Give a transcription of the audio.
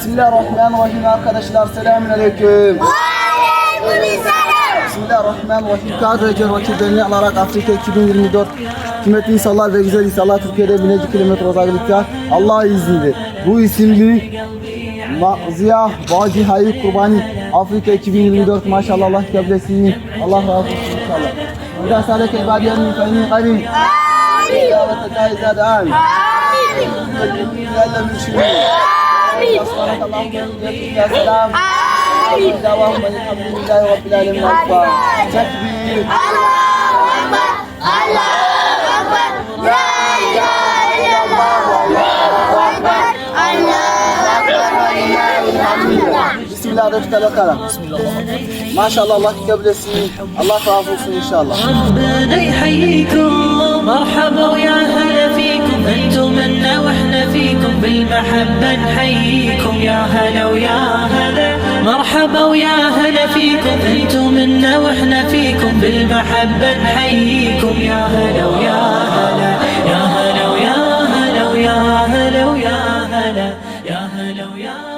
Bismillahirrahmanirrahim arkadaşlar. Selamünaleyküm. Bismillahirrahmanirrahim. Kadro Ece rakiplerini alarak Afrika 2024 kıymetli insanlar ve güzel insanlar Türkiye'de binlerce kilometre uzaklıkta Allah izniyle bu isimli Ziya Vacihayı Kurbani Afrika 2024 maşallah Allah kabul etsin. Allah razı olsun inşallah. İzâ sâleke ibâdiyenin fe inni qarîb. İzâ ve Amin. Yalla müşrimin. سبحانك اللهم وبحمدك يا سلام آمين دعواهم الحمد لله رب العالمين أكبر تكبير بسم الله رفت القلم بسم الله ما شاء الله الله قبل السنين الله تعافوكم ان شاء الله ربنا يحييكم مرحبا ويا هلا فيكم بالمحبة نحييكم يا هلا ويا هلا. مرحبا ويا هلا فيكم. أنتم منا وإحنا فيكم. بالمحبة نحييكم يا هلا ويا هلا. يا هلا ويا هلا ويا هلا ويا هلا. يا هلا ويا